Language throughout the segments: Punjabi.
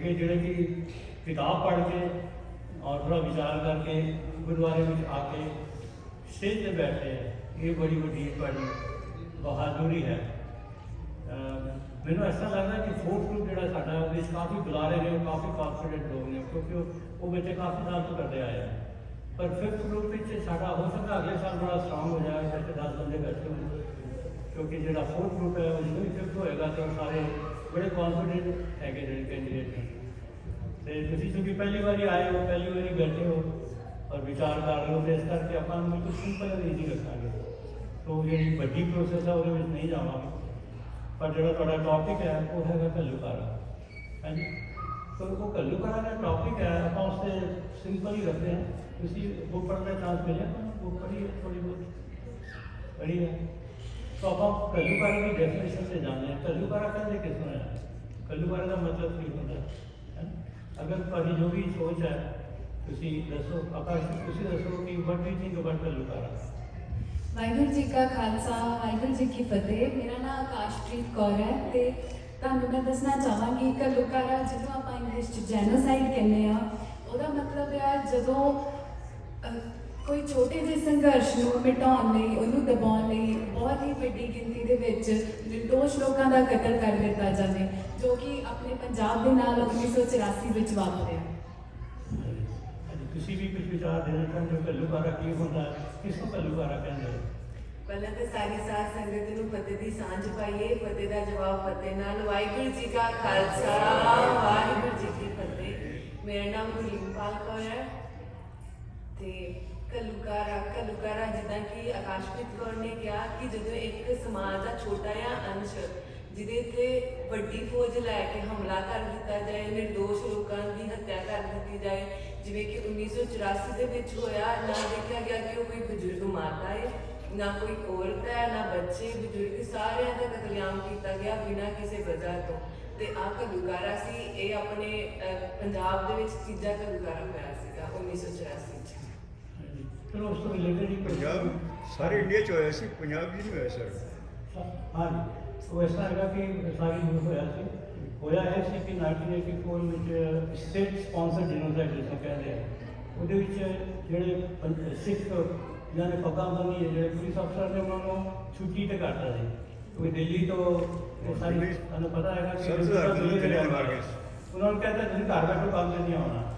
ਹੈਗੇ ਜਿਹੜੇ ਕਿ ਕਿਤਾਬ ਪੜ੍ਹ ਕੇ ਔਰ ਥੋੜਾ ਵਿਚਾਰ ਕਰਕੇ ਗੁਰਦੁਆਰੇ ਵਿੱਚ ਆ ਕੇ ਸਟੇਜ ਤੇ ਬੈਠੇ ਹੈ ਇਹ ਬੜੀ ਵੱਡੀ ਤੁਹਾਡੀ ਬਹਾਦੁਰੀ ਹੈ ਅਹ ਮੈਨੂੰ ਐਸਾ ਲੱਗਦਾ ਕਿ ਫੋਰਥ ਗਰੁੱਪ ਜਿਹੜਾ ਸਾਡਾ ਉਹਦੇ ਵਿੱਚ ਕਾਫੀ ਬੁਲਾਰੇ ਨੇ ਉਹ ਕਾਫੀ ਕਾਨਫੀਡੈਂਟ ਲੋਕ ਨੇ ਕਿਉਂਕਿ ਉਹ- ਉਹ ਬੱਚੇ ਕਾਫੀ ਸਾਲ ਤੋਂ ਕਰਦੇ ਆਏ ਆ ਪਰ ਫਿਫਥ ਗਰੁੱਪ ਵਿੱਚ ਸਾਡਾ ਹੋ ਸਕਦਾ ਅਗਲੇ ਸਾਲ ਬੜਾ ਸਟਰੋਂਗ ਹੋ ਜਾਏ ਜਿੱਥੇ 10 ਬੰਦੇ ਬੈਠੇ ਹੋਣ ਕਿਉਂਕਿ ਜਿਹੜਾ ਫੋਰਥ ਗਰੁੱਪ ਹੈ ਉਹ ਜਦੋਂ ਵੀ ਫਿਫਥ ਹੋਏਗਾ ਤਾਂ ਉਹ ਸਾਰੇ ਬੜੇ ਕੌਨਫੀਡੈਂਟ ਹੈਗੇ ਜਿਹੜੇ ਕੈਂਡੀਡੇਟ ਨੇ। ਤੇ ਤੁਸੀਂ ਕਿਉਂਕਿ ਪਹਿਲੀ ਵਾਰੀ ਆਏ ਹੋ, ਪਹਿਲੀ ਵਾਰੀ ਬੈਠੇ ਹੋ ਔਰ ਵਿਚਾਰ ਕਰ ਰਹੇ ਹੋ, ਤੇ ਇਸ ਕਰਕੇ ਆਪਾਂ ਨੂੰ ਬਿਲਕੁਲ ਸਿੰਪਲ ਅਤੇ ਈਜ਼ੀ ਰੱਖਾਂਗੇ। ਤੋਂ ਜਿਹੜੀ ਵੱਡੀ ਪ੍ਰੋਸੈਸ ਹੈ ਉਹਦੇ ਵਿੱਚ ਨਹੀਂ ਜਾਵਾਂਗੇ। ਪਰ ਜਿਹੜਾ ਤੁਹਾਡਾ ਟੌਪਿਕ ਹੈ, ਉਹ ਹੈਗਾ ਘੱਲੂਕਾਰਾ ਹਾਂਜੀ? ਸੋ ਉਹ ਘੱਲੂਕਾਰਾ ਦਾ ਟੌਪਿਕ ਹੈ, ਆਪਾਂ ਉਸ ਤੇ ਸਿੰਪਲ ਹੀ ਰੱਖਦੇ ਹਾਂ। ਤੁਸੀਂ ਬੁੱਕ ਪੜ੍ਹਨ ਦਾ ਚਾਂਸ ਮਿਲਿਆ ਬੁੱਕ ਪੜ੍ਹੀ ਹੈ ਥੋੜੀ ਬਹੁਤ? ਪੜ੍ਹੀ ਹੈ ਸੋ ਆਪਾਂ ਘੱਲੂਕਾਰਾ ਦੀ ਡੈਫੀਨੇਸ਼ਨ ਤੇ ਜਾਂਦੇ ਹਾਂ ਘੱਲੂਕਾਰਾ ਕਹਿੰਦੇ ਕਿਸ ਨੂੰ ਹੈ ਘੱਲੂਕਾਰਾ ਦਾ ਮਤਲਬ ਕੀ ਹੁੰਦਾ ਹੈ ਹੈਂ? ਅਗਰ ਤੁਹਾਡੀ ਜੋ ਵੀ ਸੋਚ ਹੈ ਤੁਸੀਂ ਦੱਸੋ ਆਪਾਂ ਤੁਸੀਂ ਦੱਸੋ ਕਿ ਵਾਟ ਡੂ ਥਿੰਕ ਅਬਾਊਟ ਘੱਲੂਕਾਰਾ ਵਾਹਿਗੁਰੂ ਜੀ ਕਾ ਖਾਲਸਾ ਵਾਹਿਗੁਰੂ ਜੀ ਕੀ ਫਤਿਹ ਮੇਰਾ ਨਾਮ ਆਕਾਸ਼ਪ੍ਰੀਤ ਕੌਰ ਹੈ ਤੇ ਤੁਹਾਨੂੰ ਮੈਂ ਦੱਸਣਾ ਚਾਹਾਂਗੀ ਕਿ ਲੋਕਾਰਾ ਜਿਹਨੂੰ ਆਪਾਂ ਇੰਗਲਿਸ਼ ਚ ਜੈਨੋਸਾਈਡ ਕਹਿੰਦੇ ਆ ਉਹਦਾ ਮਤਲਬ ਹੈ ਜਦੋਂ ਅਹ, ਕੋਈ ਛੋਟੇ ਜਿਹੇ ਸੰਘਰਸ਼ ਨੂੰ ਮਿਟਾਉਣ ਲਈ ਉਹਨੂੰ ਦਬਾਉਣ ਲਈ ਬਹੁਤ ਹੀ ਵੱਡੀ ਗਿਣਤੀ ਦੇ ਵਿੱਚ ਨਿਰਦੋਸ਼ ਲੋਕਾਂ ਦਾ ਕਤਲ ਕਰ ਦਿੱਤਾ ਜਾਵੇ ਜੋ ਕਿ ਆਪਣੇ ਪੰਜਾਬ ਦੇ ਨਾਲ 1984 ਵਿੱਚ ਵਾਪਰਿਆ। ਤੁਸੀਂ ਵੀ ਕੁਝ ਵਿਚਾਰ ਦੇਣਾ ਚਾਹੁੰਦੇ ਹੋ? ਘੱਲੂਕਾਰਾ ਕੀ ਹੁੰਦਾ? ਕਿਸ ਨੂੰ ਘੱਲੂਕਾਰਾ ਕਹਿੰਦੇ ਪਹਿਲਾਂ ਤਾਂ ਸਾਰੀ ਸਾਧ ਸੰਗਤ ਨੂੰ ਫਤਿਹ ਦੀ ਸਾਂਝ ਪਾਈਏ ਫਤਿਹ ਦਾ ਜਵਾਬ ਫਤਿਹ ਨਾਲ। ਵਾਹਿਗੁਰੂ ਜੀ ਕਾ ਖਾਲਸਾ ਵਾਹਿਗੁਰੂ ਜੀ ਕੀ ਫਤਿਹ। ਮੇਰਾ ਨਾਮ ਗੁਰਲੀਨਪਾਲ ਕੌਰ ਹੈ ਤੇ ਕਲੁਕਾਰਾ ਕਲੁਕਾਰਾ ਜਿੱਦਾਂ ਕਿ ਆਕਾਸ਼ਪ੍ਰੀਤ ਕੌਰ ਨੇ ਕਿਹਾ ਕਿ ਜਦੋਂ ਇੱਕ ਸਮਾਜ ਦਾ ਛੋਟਾ ਜਿਹਾ ਅੰਸ਼ ਜਿਹਦੇ ਤੇ ਵੱਡੀ ਫੌਜ ਲੈ ਕੇ ਹਮਲਾ ਕਰ ਦਿੱਤਾ ਜਾਏ, ਨਿਰਦੋਸ਼ ਲੋਕਾਂ ਦੀ ਹੱਤਿਆ ਕਰ ਦਿੱਤੀ ਜਾਏ, ਜਿਵੇਂ ਕਿ 1984 ਦੇ ਵਿੱਚ ਹੋਇਆ, ਨਾ ਦੇਖਿਆ ਗਿਆ ਕਿ ਉਹ ਕੋਈ ਬਜ਼ੁਰਗ ਮਾਤਾ ਹੈ ਨਾ ਕੋਈ ਔਰਤ ਹੈ, ਨਾ ਬੱਚੇ, ਬਜ਼ੁਰਗ ਸਾਰਿਆਂ ਦਾ ਕਤਲੇਆਮ ਕੀਤਾ ਗਿਆ ਬਿਨਾਂ ਕਿਸੇ ਵਜ੍ਹਾ ਤੋਂ। ਤੇ ਆ ਕਲੁਕਾਰਾ ਸੀ, ਇਹ ਆਪਣੇ ਪੰਜਾਬ ਦੇ ਵਿੱਚ ਤੀਜਾ ਕਲੁਕਾਰਾ ਹੋਇਆ ਸੀਗਾ 1984 ਚਲੋ ਉਸ ਤੋਂ ਰਿਲੇਟਡ ਹੀ ਪੰਜਾਬ ਸਾਰੇ ਇੰਡੀਆ ਚ ਹੋਇਆ ਸੀ ਪੰਜਾਬ 'ਚ ਨਹੀਂ ਹੋਇਆ ਸਰ। ਹਾਂਜੀ। ਉਹ ਇਸ ਤਰ੍ਹਾਂ ਹੈਗਾ ਕਿ ਸਾਰੀ ਨੂੰ ਹੋਇਆ ਸੀ। ਹੋਇਆ ਇਹ ਸੀ ਕਿ 1984 ਵਿੱਚ ਸਟੇਟ ਸਪਾਂਸਰ ਜੀਨੋਸਾਈਡ ਜਿਸ ਨੂੰ ਕਹਿੰਦੇ ਆ ਉਹਦੇ ਵਿੱਚ ਜਿਹੜੇ ਸਿੱਖ ਜਿਹਨਾਂ ਨੇ ਪੱਗਾਂ ਬੰਨੀ ਜਿਹੜੇ ਪੁਲਿਸ ਅਫਸਰ ਨੇ ਉਹਨਾਂ ਨੂੰ ਛੁੱਟੀ ਤੇ ਕਰਤਾ ਸੀ। ਕਿਉਂਕਿ ਦਿੱਲੀ ਤੋਂ ਦਿੱਲੀ- ਤੁਹਾਨੂੰ ਪਤਾ ਹੈਗਾ ਕਿ ਸੀ। ਉਹਨਾਂ ਨੂੰ ਕਹਿੰਦਾ ਤੁਸੀਂ ਘਰ ਬੈਠੋ ਕੰਮ ਨਹੀਂ ਆਉਣਾ।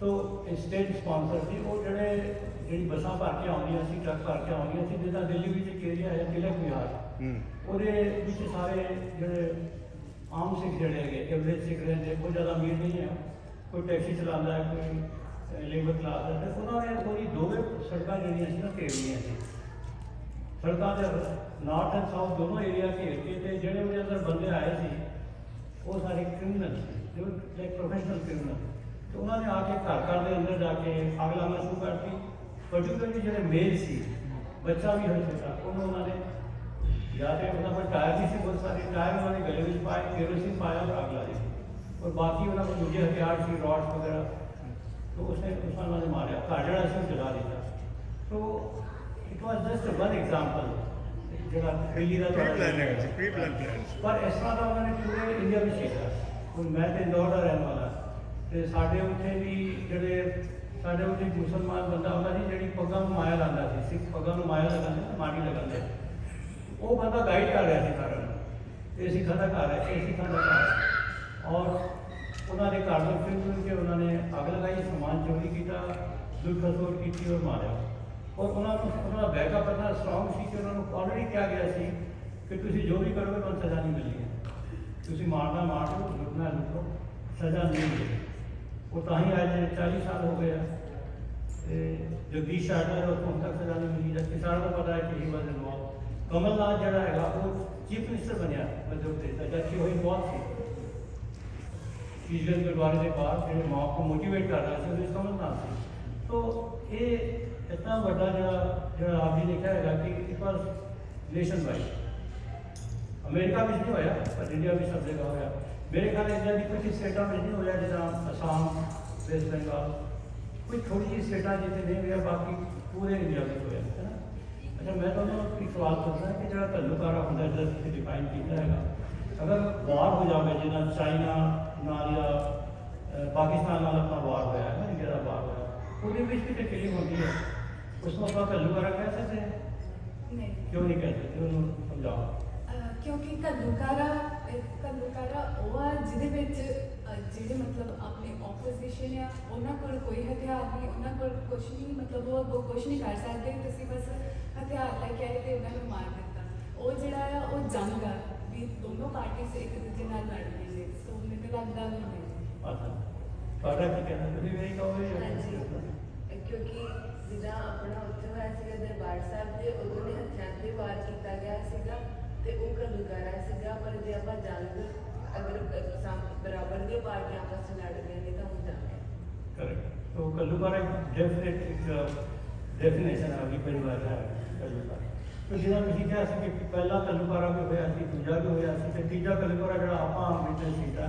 ਤੋ ਸਟੇਟ ਸਪਾਂਸਰ ਸੀ। ਉਹ ਜਿਹੜੇ ਜਿਹੜੀ ਬੱਸਾਂ ਭਰ ਕੇ ਆਉਂਦੀਆਂ ਸੀ ਟਰੱਕ ਭਰ ਕੇ ਆਉਂਦੀਆਂ ਸੀ ਜਿੱਦਾਂ ਦਿੱਲੀ ਵਿੱਚ ਇੱਕ ਏਰੀਆ ਹੈ ਤਿਲਕ ਵਿਹਾਰ ਹੂੰ। ਉਹਦੇ ਵਿੱਚ ਸਾਰੇ ਜਿਹੜੇ ਆਮ ਸਿੱਖ ਜਿਹੜੇ ਹੈਗੇ ਐਵਰੇਜ ਸਿੱਖ ਰਹਿੰਦੇ ਬਹੁਤ ਜ਼ਿਆਦਾ ਅਮੀਰ ਨਹੀਂ ਹੈ ਕੋਈ ਟੈਕਸੀ ਚਲਾਉਂਦਾ ਹੈ ਕੋਈ ਲੇਬਰ ਕਲਾਸ ਹੈ। ਤੇ ਉਹਨਾਂ ਨੇ ਪੂਰੀ ਦੋਵੇਂ ਸੜਕਾਂ ਜਿਹੜੀਆਂ ਸੀ ਨਾ ਘੇਰ ਲਈਆਂ ਸੀ। ਸੜਕਾਂ ਦੇ ਨਾਰਥ ਐਂਡ ਸਾਊਥ ਦੋਨੋਂ ਏਰੀਆ ਘੇਰ ਕੇ ਤੇ ਜਿਹੜੇ ਉਹਦੇ ਅੰਦਰ ਬੰਦੇ ਆਏ ਸੀ ਉਹ ਸਾਰੇ ਕ੍ਰਿਮੀਨਲ ਸੀ ਜੋ ਲਾਈਕ ਪ੍ਰੋਫੈਸ਼ਨਲ ਕ੍ਰਿਮੀਨਲ ਤੇ ਉਹਨਾਂ ਨੇ ਆ ਕੇ ਘਰ ਘਰ ਦੇ ਅੰਦਰ ਜਾ ਕੇ ਅੱਗ ਲਾਉਣਾ ਸ਼ੁਰੂ ਕਰਤੀ। پرٹیکولرلی جڑے میل سی بچہ بھی ہر سکتا کون نے یا ہے انہوں نے ٹائر بھی سے بہت سارے ٹائر انہوں نے گلے وچ پائے کیروسین پایا اور آگ لا دی اور باقی انہوں نے مجھے ہتھیار سی راڈ وغیرہ تو اس نے اس نے مارا کاجڑا سے جلا دیتا تو it was just one example پر اس طرح نے پورے انڈیا میں ہوں میں تے انڈور والا ساڈے بھی جڑے ਸਾਡੇ ਉੱਥੇ ਇੱਕ ਮੁਸਲਮਾਨ ਬੰਦਾ ਹੁੰਦਾ ਸੀ ਜਿਹੜੀ ਪੱਗਾਂ ਨੂੰ ਮਾਇਆ ਲਾਉਂਦਾ ਸੀ ਸਿੱਖ ਪੱਗਾਂ ਨੂੰ ਮਾਇਆ ਲਗਾਉਂਦੇ ਸੀ, ਮਾੜੀ ਲਗਾਉਂਦੇ ਉਹ ਬੰਦਾ ਗਾਈਡ ਕਰ ਰਿਹਾ ਸੀ ਸਾਰਿਆਂ ਨੂੰ। ਇਹ ਸਿੱਖਾਂ ਦਾ ਘਰ ਹੈ ਇਹ ਸਿੱਖਾਂ ਦਾ ਘਰ ਹੈ ਔਰ ਉਹਨਾਂ ਦੇ ਘਰ ਨੂੰ ਫਿਰ ਫਿਰ ਕੇ ਉਹਨਾਂ ਨੇ ਅੱਗ ਲਗਾਈ ਸਮਾਨ ਚੋਰੀ ਕੀਤਾ ਲੁੱਟ ਖਸੋਟ ਕੀਤੀ ਔਰ ਮਾਰਿਆ। ਔਰ ਉਹਨਾਂ ਨੂੰ ਉਹਨਾਂ ਦਾ ਬੈਕਅਪ ਇੰਨਾ ਸਟਰੋਂਗ ਸੀ ਕਿ ਉਹਨਾਂ ਨੂੰ ਆਲਰੇਡੀ ਕਿਹਾ ਗਿਆ ਸੀ ਕਿ ਤੁਸੀਂ ਜੋ ਵੀ ਕਰੋਗੇ ਤੁਹਾਨੂੰ ਸਜ਼ਾ ਨਹੀਂ ਮਿਲੇਗੀ ਤੁਸੀਂ ਮਾਰਨਾ ਮਾਰ ਲਓ ਲੁੱਟਣਾ ਲੁੱਟੋ ਸਜ਼ਾ ਨਹੀਂ ਮਿਲੇਗੀ ਉਹ ਤਾਂ ਹੀ ਅੱਜ 40 ਸਾਲ ਹੋ ਗਏ ਆ। ਜਗਦੀਸ਼ ਸ਼ਾਰਦਾ ਉਹ ਹੁਣ ਤੱਕ ਸਜ਼ਾ ਨਹੀਂ ਮਿਲੀ ਜਦਕਿ ਸਾਰਿਆਂ ਨੂੰ ਪਤਾ ਹੈ ਕਿ ਹੀ ਵਾਸ ਇਨਵੋਲਵ ਕਮਲਨਾਥ ਜਿਹੜਾ ਹੈਗਾ, ਉਹ ਚੀਫ ਮਿਨਿਸਟਰ ਬਣਿਆ ਮੱਧ ਪ੍ਰਦੇਸ਼ ਦਾ, ਜਦਕਿ ਉਹ ਇਨਵੋਲਵ ਸੀ। ਈਸ਼ਵਰ ਗੁਰਦੁਆਰੇ ਦੇ ਬਾਹਰ ਜਿਹੜੇ ਮਾਂ ਨੂੰ ਮੋਟੀਵੇਟ ਕਰ ਰਿਹਾ ਸੀ, ਉਹਦੇ ਵਿੱਚ ਕਮਲਨਾਥ ਸੀ। ਤੋ ਇਹ ਇਤਨਾ ਵੱਡਾ ਜਿਹੜਾ ਜਿਹੜਾ ਆਪ ਜੀ ਨੇ ਕਿਹਾ ਹੈਗਾ ਕਿ it was nation wide America ਵਿੱਚ ਨਹੀਂ ਹੋਇਆ, ਪਰ ਇੰਡੀਆ ਵਿੱਚ ਸਭ ਜਗ੍ਹਾ ਹੋਇਆ। ਮੇਰੇ ਖਿਆਲ ਇੰਡੀਆ ਦੀ ਕੁਝ ਸਟੇਟਾਂ ਵਿੱਚ ਨਹੀਂ ਹੋਇਆ, ਜਿੱਦਾਂ ਅਸਾਮ, ਵੈਸਟ ਬੰਗਾਲ। ਕੋਈ ਥੋੜੀ ਜਿਹੀ ਸਟੇਟਾਂ ਜਿੱਥੇ ਨਹੀਂ ਹੋਇਆ ਬਾਕੀ ਪੂਰੇ ਇੰਡੀਆ ਵਿੱਚ ਹੋਇਆ ਹੈ ਨਾ? ਅੱਛਾ ਮੈਂ ਤੁਹਾਨੂੰ ਇੱਕ ਸਵਾਲ ਪੁੱਛਣਾ ਕਿ ਜਿਹੜਾ ਘੱਲੂਕਾਰਾ ਹੁੰਦਾ ਜਿਹੜਾ ਤੁਸੀਂ ਡਿਫਾਈਨ ਕੀਤਾ ਹੈਗਾ ਅਗਰ ਵਾਰ ਹੋ ਜਾਵੇ ਜਿੱਦਾਂ ਚਾਈਨਾ ਨਾਲ ਜਾਂ ਪਾਕਿਸਤਾਨ ਨਾਲ ਆਪਣਾ ਵਾਰ ਹੋਇਆ ਹੈ ਨਾ ਇੰਡੀਆ ਦਾ ਵਾਰ ਹੋਇਆ ਉਹਦੇ ਵਿੱਚ ਵੀ ਤਾਂ ਕਿਲਿੰਗ ਹੁੰਦੀ ਹੈ। ਉਸ ਨੂੰ ਆਪਾਂ ਘੱਲੂਘਾਰਾ ਕਹਿ ਸਕਦੇ ਹਾਂ? ਨਹੀਂ। ਕਿਉਂ ਨਹੀਂ ਕਹਿ ਸਕਦੇ? ਉਹਨੂੰ ਸਮਝਾਓ। ਕਿਉਂਕਿ ਕੱਲੂਕਾਰਾ ਕੱਲੂਕਾਰਾ ਉਹ ਆ ਜਿਹਦੇ ਵਿੱਚ ਜਿਹੜੇ ਮਤਲਬ ਆਪਣੇ ਆਪੋਜੀਸ਼ਨ ਆ ਉਹਨਾਂ ਕੋਲ ਕੋਈ ਹਥਿਆਰ ਨਹੀਂ ਉਹਨਾਂ ਕੋਲ ਕੁਝ ਨਹੀਂ ਮਤਲਬ ਉਹ ਅੱਗੋਂ ਕੁਝ ਨਹੀਂ ਕਰ ਸਕਦੇ ਤੁਸੀਂ ਬਸ ਹਥਿਆਰ ਲੈ ਕੇ ਆਏ ਤੇ ਉਹਨਾਂ ਨੂੰ ਮਾਰ ਦਿੱਤਾ। ਉਹ ਜਿਹੜਾ ਆ ਉਹ ਜੰਗ ਆ ਵੀ ਦੋਨੋਂ ਪਾਰਟੀਆਂ ਇੱਕ ਦੂਜੇ ਨਾਲ ਲੜ ਰਹੀਆਂ ਨੇ ਸੋ ਮੈਨੂੰ ਲੱਗਦਾ ਵੀ ਨਹੀਂ। ਤੁਹਾਡਾ ਕੀ ਕਹਿਣਾ? ਤੁਸੀਂ ਵੀ ਇਹੀ ਕਹੋਗੇ ਜਾਂ- ਹਾਂਜੀ। ਕਿਉਂਕਿ ਜਿੱਦਾਂ ਆਪਣਾ ਉੱਥੇ ਹੋਇਆ ਸੀਗਾ ਦਰਬਾਰ ਸਾਹਿਬ ਦੇ ਉਦੋਂ ਨੇ ਹਥਿਆਰ ਤੇ ਵਾਰ ਕੀਤਾ ਗਿਆ ਸੀਗਾ ਤੇ ਉਹ ਘੱਲੂਘਾਰਾ ਸੀਗਾ ਪਰ ਜੇ ਆਪਾਂ ਜੰਗ تو ڈیفینیشن آ گئی تو جی کہہ سکے کہ پہلا بھی ہوا سی دوجا بھی ہوا سی تو تیجا جڑا آپ وٹنس کیا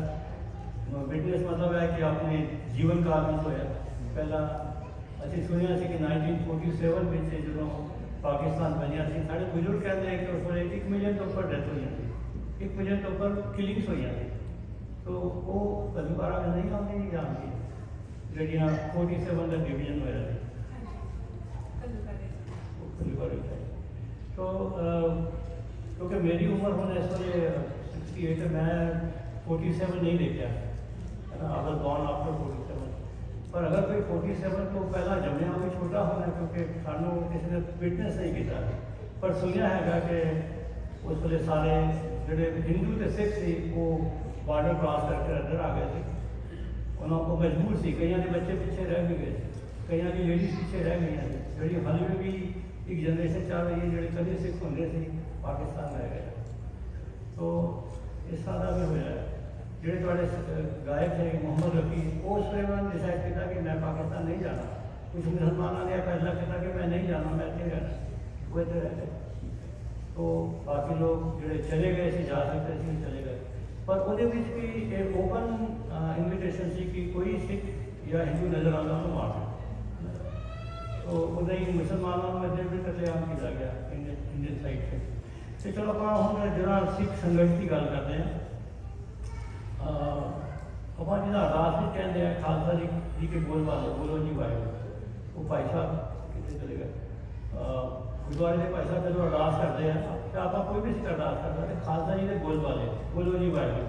وٹنس مطلب ہے کہ اپنے جیون کال میں ہوا پہلا اسی سنیا سی کہ نائنٹین فورٹی سیون میں پاکستان بنیا سی سارے بزرگ کہتے ہیں کہ اس ایک ملین کے اوپر ڈیتھ ہوئی۔ ਜਦੋਂ ਪਾਕਿਸਤਾਨ ਬਣਿਆ ਸੀ ਸਾਡੇ ਬਜ਼ੁਰਗ ਕਹਿੰਦੇ ਕਿ ਉਸ ਵੇਲੇ 1 ਮਿਲੀਅਨ ਤੋਂ ਉੱਪਰ ਡੈਥ ਹੋਈਆਂ ਸੀ 1 ਮਿਲੀਅਨ ਤੋਂ ਉੱਪਰ ਕਿਲਿੰਗਸ ਹੋਈਆਂ ਸੀ ਤੋ ਉਹ ਕਲੂਕਾਰਾ ਵਿੱਚ ਨਹੀਂ ਆਉਂਦੀ ਜਾਂ ਆਉਂਦੀ ਜਿਹੜੀਆਂ 47 ਦਾ ਡਿਵੀਜ਼ਨ ਹੋਇਆ ਸੀ ਕੱਲੂਕਾਰੇ ਉਹ ਕਲੂਕਾਰਾ ਵਿੱਚ ਆਈ। ਤੋ ਅਹ, ਕਿਉਂਕਿ ਮੇਰੀ ਉਮਰ ਹੁਣ ਇਸ ਵੇਲੇ 68 ਹੈ ਮੈਂ 47 ਨਹੀਂ ਦੇਖਿਆ ਹੈ ਨਾ ਅਗਰ ਬੌਰਨ ਆਫਟਰ 47 ਪਰ ਅਗਰ ਕੋਈ 47 ਤੋਂ ਪਹਿਲਾਂ ਜੰਮਿਆ ਉਹ ਵੀ ਛੋਟਾ ਹੋਣਾ ਕਿਉਂਕਿ ਸਾਨੂੰ ਕਿਸੇ ਨੇ ਫਿਟਨੈਸ ਨਹੀਂ ਕੀਤਾ ਪਰ ਸੁਣਿਆ ਹੈਗਾ ਕਿ ਉਸ ਵੇਲੇ ਸਾਰੇ ਜਿਹੜੇ ਹਿੰਦੂ ਤੇ ਸਿੱਖ ਸੀ ਉਹ ਬਾਰਡਰ ਕ੍ਰਾਸ ਕਰਕੇ ਅੰਦਰ ਆ ਗਏ ਸੀ ਉਹਨਾਂ ਕੋ ਮਜਬੂਰ ਸੀ ਕਈਆਂ ਦੇ ਬੱਚੇ ਪਿੱਛੇ ਰਹਿ ਵੀ ਗਏ ਸੀ, ਕਈਆਂ ਦੀ ਲੇਡੀਜ਼ ਪਿੱਛੇ ਰਹਿ ਗਈਆਂ ਸੀ ਜਿਹੜੀ ਹਾਲੇ ਵੀ ਇੱਕ ਜਨਰੇਸ਼ਨ ਚੱਲ ਰਹੀ ਹੈ ਜਿਹੜੇ ਕਦੇ ਸਿੱਖ ਹੁੰਦੇ ਸੀ ਪਾਕਿਸਤਾਨ ਰਹਿ ਗਏ ਤੋ ਇਸ ਤਰ੍ਹਾਂ ਦਾ ਵੀ ਹੋਇਆ ਹੈ। ਜਿਹੜੇ ਤੁਹਾਡੇ ਸ- ਗਾਇਕ ਹੈ ਮੁਹੰਮਦ ਰਫੀ ਉਸ ਵੇਲੇ ਨੇ ਡਿਸਾਈਡ ਕੀਤਾ ਕਿ ਮੈਂ ਪਾਕਿਸਤਾਨ ਨਹੀਂ ਜਾਣਾ ਕੁਝ ਮੁਸਲਮਾਨਾਂ ਨੇ ਫੈਸਲਾ ਕੀਤਾ ਕਿ ਮੈਂ ਨਹੀਂ ਜਾਣਾ ਮੈਂ ਇੱਥੇ ਰਹਿਣਾ ਉਹ ਇੱਥੇ ਰਹਿ ਗਏ ਤੋ ਕਾਫੀ ਲੋਕ ਜਿਹੜੇ ਚਲੇ ਗਏ ਸੀ, ਜਾ ਸਕਦੇ ਸੀ ਚਲੇ ਗਏ। ਪਰ ਉਹਦੇ ਵਿੱਚ ਵੀ ਇਹ ਓਪਨ ਇਨਵੀਟੇਸ਼ਨ ਸੀ ਕਿ ਕੋਈ ਸਿੱਖ ਜਾਂ ਹਿੰਦੂ ਨਜ਼ਰ ਆਉਂਦਾ ਉਹਨੂੰ ਮਾਰ ਦਿਓ। ਤੋ ਉਹਦਾ ਹੀ ਮੁਸਲਮਾਨਾਂ ਨੂੰ ਇੱਥੇ ਵੀ ਕਤਲੇਆਮ ਕੀਤਾ ਗਿਆ ਇੰਡੀਅਨ ਇੰਡੀਅਨ ਸਾਈਡ ਤੇ। ਤੇ ਚਲੋ ਆਪਾਂ ਹੁਣ ਜਿਹੜਾ ਸਿੱਖ ਸੰਘਰਸ਼ ਦੀ ਗੱਲ ਕਰਦੇ ਹਾਂ। ਆਪਾਂ ਜਿਹਦਾ ਅਰਦਾਸ ਵੀ ਕਹਿੰਦੇ ਆ ਖਾਲਸਾ ਜੀ ਜੀ ਕੇ ਬੋਲ ਬਾਲੇ ਬੋਲੋ ਜੀ ਵਾਹਿਗੁਰੂ। ਉਹ ਭਾਈ ਸਾਹਿਬ ਕਿੱਥੇ ਚਲੇ ਗਏ? ਗੁਰਦੁਆਰੇ ਦੇ ਭਾਈ ਸਾਹਿਬ ਜਦੋਂ ਅਰਦਾਸ ਕਰਦੇ ਆ ਤਾਂ ਆਪਾਂ ਕੋਈ ਵੀ ਸਿੱਖ ਅਰਦਾਸ ਕਰਦਾ ਤੇ ਖਾਲਸਾ ਜੀ ਦੇ ਬੋਲ ਬਾਲੇ ਬੋਲੋ ਜੀ ਵਾਹਿਗੁਰੂ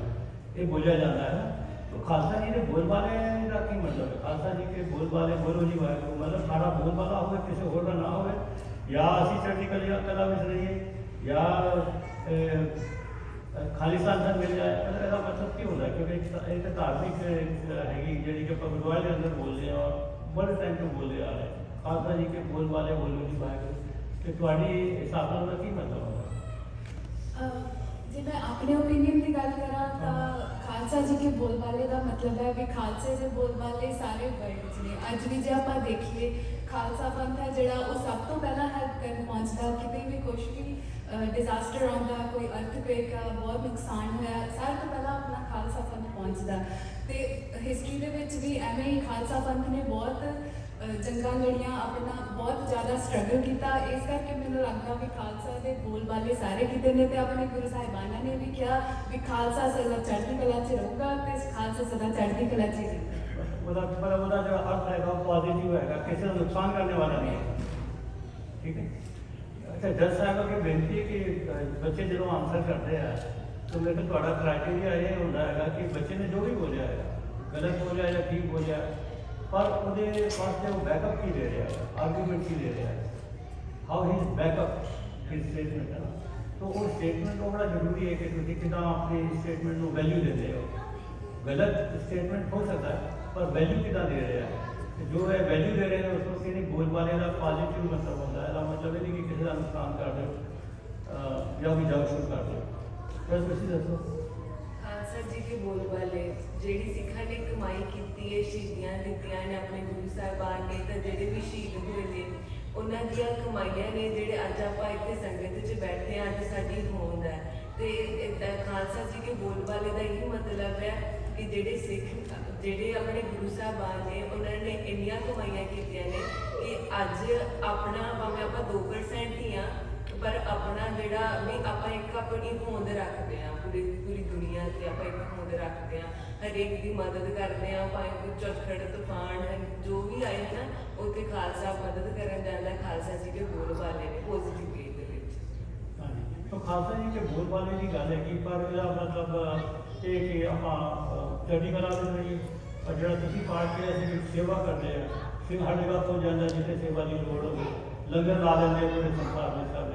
ਇਹ ਬੋਲਿਆ ਜਾਂਦਾ ਹੈ ਨਾ ਤੋ ਖਾਲਸਾ ਜੀ ਦੇ ਬੋਲ ਬਾਲੇ ਦਾ ਕੀ ਮਤਲਬ ਹੈ ਖਾਲਸਾ ਜੀ ਕੇ ਬੋਲ ਬਾਲੇ ਬੋਲੋ ਜੀ ਵਾਹਿਗੁਰੂ ਮਤਲਬ ਸਾਡਾ ਬੋਲ ਬਾਲਾ ਹੋਵੇ ਕਿਸੇ ਹੋਰ ਦਾ ਨਾ ਹੋਵੇ ਜਾਂ ਅਸੀਂ ਚੜ੍ਹਦੀ ਕਲਾ ਕਲਾ ਵਿੱਚ ਰਹੀਏ ਜਾਂ ਅਹ, ਖਾਲਿਸਤਾਨ ਦਾ ਮਿਲ ਜਾਏ ਇਹਦਾ ਇਹਦਾ ਮਤਲਬ ਕੀ ਹੁੰਦਾ ਹੈ? ਕਿਉਂਕਿ ਇੱਕ ਤਾਂ- ਇੱਕ ਧਾਰਮਿਕ ਅਹ, ਹੈਗੀ ਜਿਹੜੀ ਕਿ ਆਪਾਂ ਗੁਰਦੁਆਰੇ ਦੇ ਅੰਦਰ ਬੋਲਦੇ ਆ ਔਰ ਬੜੇ ਟਾਈਮ ਤੋਂ ਬੋਲਦੇ ਆ ਰਹੇ ਹਾਂ। ਖਾਲਸਾ ਜੀ ਕੇ ਬੋਲ ਵਾਲੇ ਬੋਲੋ ਜੀ ਵਾਹਿਗੁਰੂ ਤੇ ਤੁਹਾਡੀ ਹਿਸਾਬ ਨਾਲ ਕੀ ਮਤਲਬ ਹੁੰਦਾ ਜੇ ਮੈਂ ਆਪਣੇ ਓਪੀਨੀਅਨ ਦੀ ਗੱਲ ਕਰਾਂ ਤਾਂ ਖਾਲਸਾ ਜੀ ਕੇ ਬੋਲਬਾਲੇ ਦਾ ਮਤਲਬ ਹੈ ਵੀ ਖਾਲਸੇ ਦੇ ਬੋਲਬਾਲੇ ਸਾਰੇ ਵਰਲਡ 'ਚ ਨੇ ਅੱਜ ਵੀ ਜੇ ਆਪਾਂ ਦੇਖੀਏ, ਖਾਲਸਾ ਪੰਥ ਹੈ ਜਿਹੜਾ ਉਹ ਸਭ ਤੋਂ ਪਹਿਲਾਂ ਹੈਲਪ ਕਰਨ ਪਹੁੰਚਦਾ ਕਿਤੇ ਵੀ ਕੁਝ ਵੀ ਡਿਜ਼ਾਸਟਰ ਆਉਂਦਾ, ਕੋਈ ਅਰਥਕਵੇਕ ਆ, ਬਹੁਤ ਨੁਕਸਾਨ ਹੋਇਆ, ਸਾਰਿਆਂ ਤੋਂ ਪਹਿਲਾਂ ਆਪਣਾ ਖਾਲਸਾ ਪੰਥ ਪਹੁੰਚਦਾ। ਤੇ ਹਿਸਟਰੀ ਦੇ ਵਿੱਚ ਵੀ ਐਵੇਂ ਹੀ ਖਾਲਸਾ ਪੰਥ ਨੇ ਬਹੁਤ ਜੰਗਾਂ ਲੜੀਆਂ ਆਪਣਾ ਬਹੁਤ ਜ਼ਿਆਦਾ ਸਟਰਗਲ ਕੀਤਾ ਇਸ ਕਰਕੇ ਮੈਨੂੰ ਲੱਗਦਾ ਵੀ ਖਾਲਸਾ ਦੇ ਬੋਲ ਬਾਲੇ ਸਾਰੇ ਕਿਤੇ ਨੇ ਤੇ ਆਪਣੇ ਗੁਰੂ ਸਾਹਿਬਾਨਾਂ ਨੇ ਵੀ ਕਿਹਾ ਵੀ ਖਾਲਸਾ ਸਦਾ ਚੜ੍ਹਦੀ ਕਲਾ 'ਚ ਰਹੂਗਾ ਤੇ ਖਾਲਸਾ ਸਦਾ ਚੜ੍ਹਦੀ ਕਲਾ 'ਚ ਹੀ ਰਹੂਗਾ। ਉਹਦਾ ਮਤਲਬ ਉਹਦਾ ਜਿਹੜਾ ਅਰਥ ਹੈਗਾ ਉਹ ਪੋਜ਼ਿਟਿਵ ਹੈਗਾ ਕਿਸੇ ਨੂੰ ਨੁਕਸਾਨ ਕਰਨੇ ਵਾਲਾ ਨਹੀਂ ਹੈ। ਠੀਕ ਹੈ? ਅੱਛਾ ਜੱਜ ਸਾਹਿਬ ਅੱਗੇ ਬੇਨਤੀ ਹੈ ਕਿ ਅਹ, ਬੱਚੇ ਜਦੋਂ ਆਨਸਰ ਕਰਦੇ ਆ ਤਾਂ ਮੇਰੇ ਕੋਲ ਤੁਹਾਡਾ ਕ੍ਰਾਈਟੇਰੀਆ ਇਹ ਹੁੰਦਾ ਹੈਗਾ ਕਿ ਬੱਚੇ ਨੇ ਜੋ ਵੀ ਬੋਲਿਆ ਹੈ ਗਲਤ ਬੋਲਿਆ ਜਾਂ ਠੀਕ ਬੋਲਿਆ ਪਰ ਉਹਦੇ ਪਾਸੇ ਉਹ ਬੈਕਅਪ ਕੀ ਦੇ ਰਿਹਾ ਹੈ ਆਰਗੂਮੈਂਟ ਕੀ ਦੇ ਰਿਹਾ ਹੈ how he backup his statement ਹੈ ਤਾਂ ਉਹ ਸਟੇਟਮੈਂਟ ਉਹ ਬੜਾ ਜ਼ਰੂਰੀ ਹੈ ਕਿ ਤੁਸੀਂ ਕਿਦਾਂ ਆਪਣੀ ਸਟੇਟਮੈਂਟ ਨੂੰ ਵੈਲਿਊ ਦਿੰਦੇ ਹੋ। ਗਲਤ ਸਟੇਟਮੈਂਟ ਹੋ ਸਕਦਾ ਹੈ, ਪਰ ਵੈਲਿਊ ਕਿਦਾਂ ਦੇ ਰਿਹਾ ਹੈ? ਜੋ ਹੈ ਵੈਲਿਊ ਦੇ ਰਹੇ ਨੇ, ਉਸ ਨੂੰ ਕਿਹਨੇ ਬੋਲ ਵਾਲੇ ਦਾ ਪੋਜ਼ਿਟਿਵ ਮਤਲਬ ਹੁੰਦਾ ਹੈ। ਇਹਦਾ ਮਤਲਬ ਇਹ ਨਹੀਂ ਕਿ ਕਿਸੇ ਦਾ ਨੁਕਸਾਨ ਕਰ ਦਿਓ ਜਾਂ ਵੀ ਜਾਗ ਸ਼ੁਰੂ ਕਰ ਦਿਓ। ਬਸ ਤੁਸੀਂ ਦੱਸੋ ਖਾਲਸਾ ਜੀ ਕੇ ਬੋਲ ਜਿਹੜੀ ਸਿੱਖਾਂ ਨੇ ਕਮਾਈ ਕੀਤੀ ਹੈ, ਸ਼ਹੀਦੀਆਂ ਦਿੱਤੀਆਂ ਨੇ ਆਪਣੇ ਗੁਰੂ ਸਾਹਿਬਾਨ ਨੇ ਤਾਂ ਜਿਹੜੇ ਵੀ ਸ਼ਹੀਦ ਹੋਏ ਨੇ, ਉਹਨਾਂ ਦੀਆਂ ਕਮਾਈਆਂ ਨੇ ਜਿਹੜੇ ਅੱਜ ਆਪਾਂ ਇੱਥੇ ਸੰਗਤ 'ਚ ਬੈਠੇ ਹਾਂ, ਅੱਜ ਸਾਡੀ ਹੋਂਦ ਹੈ। ਤੇ ਖਾਲਸਾ ਜੀ ਕੇ ਬੋਲਬਾਲੇ ਦਾ ਇਹ ਮਤਲਬ ਹੈ ਕਿ ਜਿਹੜੇ ਸਿੱਖ, ਜਿਹੜੇ ਆਪਣੇ ਗੁਰੂ ਸਾਹਿਬਾਨ ਨੇ ਉਹਨਾਂ ਨੇ ਇੰਨੀਆਂ ਕਮਾਈਆਂ ਕੀਤੀਆਂ ਨੇ ਕਿ ਅੱਜ ਆਪਣਾ ਭਾਵੇਂ ਆਪਾਂ 2% ਹੀ ਆ ਪਰ ਆਪਣਾ ਜਿਹੜਾ ਵੀ ਆਪਾਂ ਇੱਕ ਆਪਣੀ ਹੋਂਦ ਰੱਖਦੇ ਆ ਪੂਰੀ ਪੂਰੀ ਦੁਨੀਆ ਤੇ ਆਪਾਂ ਇੱਕ ਹੋਂਦ ਰੱਖਦੇ ਆ ਹਰੇਕ ਦੀ ਮਦਦ ਕਰਦੇ ਆ ਭਾਵੇਂ ਕੋਈ ਝੱਖੜ ਤੂਫਾਨ ਜੋ ਵੀ ਆਏ ਨਾ, ਉੱਥੇ ਖਾਲਸਾ ਮਦਦ ਕਰਨ ਜਾਂਦਾ, ਖਾਲਸਾ ਜੀ ਦੇ ਬੋਲ ਬਾਲੇ ਨੇ ਪੋਜ਼ਿਟਿਵ ਵੇ ਦੇ ਵਿੱਚ। ਤਾਂ ਖਾਲਸਾ ਜੀ ਕੇ ਬੋਲ ਬਾਲੇ ਦੀ ਗੱਲ ਹੈ ਕਿ ਪਰ ਇਹਦਾ ਮਤਲਬ ਇਹ ਕਿ ਆਪਾਂ ਚੜ੍ਹਦੀ ਕਲਾ ਦੇ ਲਈ ਜਿਹੜਾ ਤੁਸੀਂ ਪਾਠ ਕੇ ਅਸੀਂ ਸੇਵਾ ਕਰਦੇ ਆ, ਫਿਰ ਹਰ ਜਗ੍ਹਾ ਤੋਂ ਜਾਂਦਾ ਜਿੱਥੇ ਸੇਵਾ ਦੀ ਲੋੜ ਹੋਵੇ, ਲੰਗਰ ਲਾ ਲੈਂਦੇ ਪੂਰੇ ਸੰਸਾਰ ਵਿੱਚ ਸਭ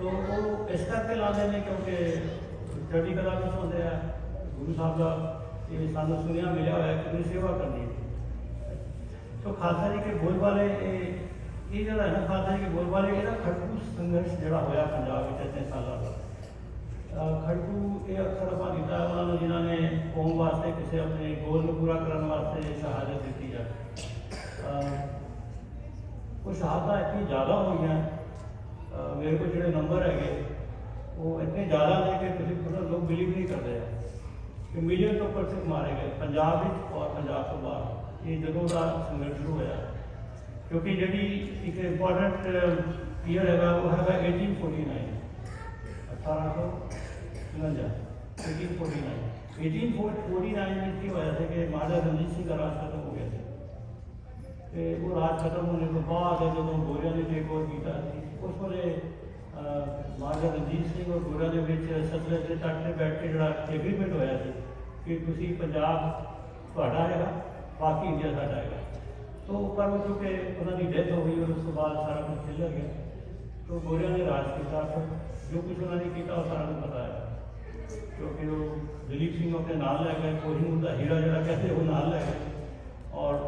ਤੋਂ ਉਹ ਇਸ ਕਰਕੇ ਲਾਉਂਦੇ ਨੇ ਕਿਉਂਕਿ ਚੜ੍ਹਦੀ ਕਲਾ ਵਿੱਚ ਹੁੰਦੇ ਆ, ਗੁਰੂ ਸਾਹਿਬ ਦਾ ਇਹ ਸਾਨੂੰ ਸੁਨੇਹਾ ਮਿਲਿਆ ਹੋਇਆ ਕਿ ਉਹਦੀ ਸੇਵਾ ਕਰਨੀ ਹੈ। ਤੋਂ ਖਾਲਸਾ ਜੀ ਕੇ ਬੋਲ ਵਾਲੇ ਇਹ ਇਹ ਜਿਹੜਾ ਹੈ ਨਾ ਖਾਲਸਾ ਜੀ ਕੇ ਬੋਲ ਵਾਲੇ, ਇਹਦਾ ਖੜਕੂ ਸੰਘਰਸ਼ ਜਿਹੜਾ ਹੋਇਆ ਪੰਜਾਬ ਵਿੱਚ ਇੱਥੇ ਸਾਲਾਂ ਦਾ। ਖੜਕੂ ਇਹ ਅਕਸਰ ਆਪਾਂ ਦਿੱਤਾ ਉਹਨਾਂ ਨੂੰ ਜਿਨ੍ਹਾਂ ਨੇ ਕੌਮ ਵਾਸਤੇ ਕਿਸੇ ਆਪਣੇ ਗੋਲ ਨੂੰ ਪੂਰਾ ਕਰਨ ਵਾਸਤੇ ਸ਼ਹਾਦਤ ਦਿੱਤੀ ਹੈ ਉਹ ਸ਼ਹਾਦਤਾਂ ਇਤਨੀ ਜ਼ਿਆਦਾ ਹੋਈਆਂ। ਮੇਰੇ ਕੋਲ ਜਿਹੜੇ ਨੰਬਰ ਹੈਗੇ, ਉਹ ਇੰਨੇ ਜ਼ਿਆਦਾ ਨੇ ਕਿ ਤੁਸੀਂ ਪੂਰਾ ਲੋਕ ਬਿਲੀਵ ਨਹੀਂ ਕਰਦੇ। ਆ ਕਿ ਮਿਲੀਅਨ ਤੋਂ ਉੱਪਰ ਸਿੱਖ ਮਾਰੇ ਗਏ, ਪੰਜਾਬ ਵਿੱਚ ਔਰ ਪੰਜਾਬ ਤੋਂ ਬਾਹਰ। ਇਹ ਜਦੋਂ ਦਾ ਸੰਘਰਸ਼ ਸ਼ੁਰੂ ਹੋਇਆ। ਕਿਉਂਕਿ ਜਿਹੜੀ ਇੱਕ ਇੰਪੋਰਟੈਂਟ ਈਅਰ ਹੈਗਾ, ਉਹ ਹੈਗਾ 1849 1849 1849 1849 ਵਿੱਚ ਕੀ ਹੋਇਆ ਸੀ ਕਿ ਮਹਾਰਾਜਾ ਰਣਜੀਤ ਸਿੰਘ ਦਾ ਰਾਜ ਖਤਮ ਹੋ ਗਿਆ ਸੀ। ਤੇ ਉਹ ਰਾਜ ਖਤਮ ਹੋਣੇ ਤੋਂ ਬਾਅਦ ਜਦੋਂ ਗੋਰਿਆਂ ਨੇ ਟੇਕ ਓਵਰ ਕੀਤਾ ਸੀ ਉਸ ਵੇਲੇ ਅਹ, ਮਹਾਰਾਜਾ ਰਣਜੀਤ ਸਿੰਘ ਔਰ ਗੋਰਿਆਂ ਦੇ ਵਿੱਚ ਸਤਲੁਜ ਦੇ ਤੱਟ ਤੇ ਬੈਠ ਕੇ ਜਿਹੜਾ ਐਗਰੀਮੈਂਟ ਹੋਇਆ ਸੀ ਕਿ ਤੁਸੀਂ ਪੰਜਾਬ ਤੁਹਾਡਾ ਹੈਗਾ ਬਾਕੀ ਇੰਡੀਆ ਸਾਡਾ ਹੈਗਾ ਤੋ ਪਰ ਉਹ ਕਿਉਂਕਿ ਉਹਨਾਂ ਦੀ ਡੈਥ ਹੋ ਗਈ ਔਰ ਉਸ ਤੋਂ ਬਾਅਦ ਸਾਰਾ ਕੁਝ ਖਿਲਰ ਗਿਆ ਤੋ ਗੋਰਿਆਂ ਨੇ ਰਾਜ ਕੀਤਾ ਫਿਰ ਜੋ ਕੁਝ ਉਹਨਾਂ ਨੇ ਕੀਤਾ ਉਹ ਸਾਰਾ ਨੂੰ ਪਤਾ ਹੈ ਕਿਉਂਕਿ ਉਹ ਦਲੀਪ ਸਿੰਘ ਆਪਣੇ ਨਾਲ ਲੈ ਗਏ ਕੋਹਿਨੂਰ ਦਾ ਹੀਰਾ ਜਿਹੜਾ ਕਹਿੰਦੇ ਉਹ ਨਾਲ ਲੈ ਗਏ ਔਰ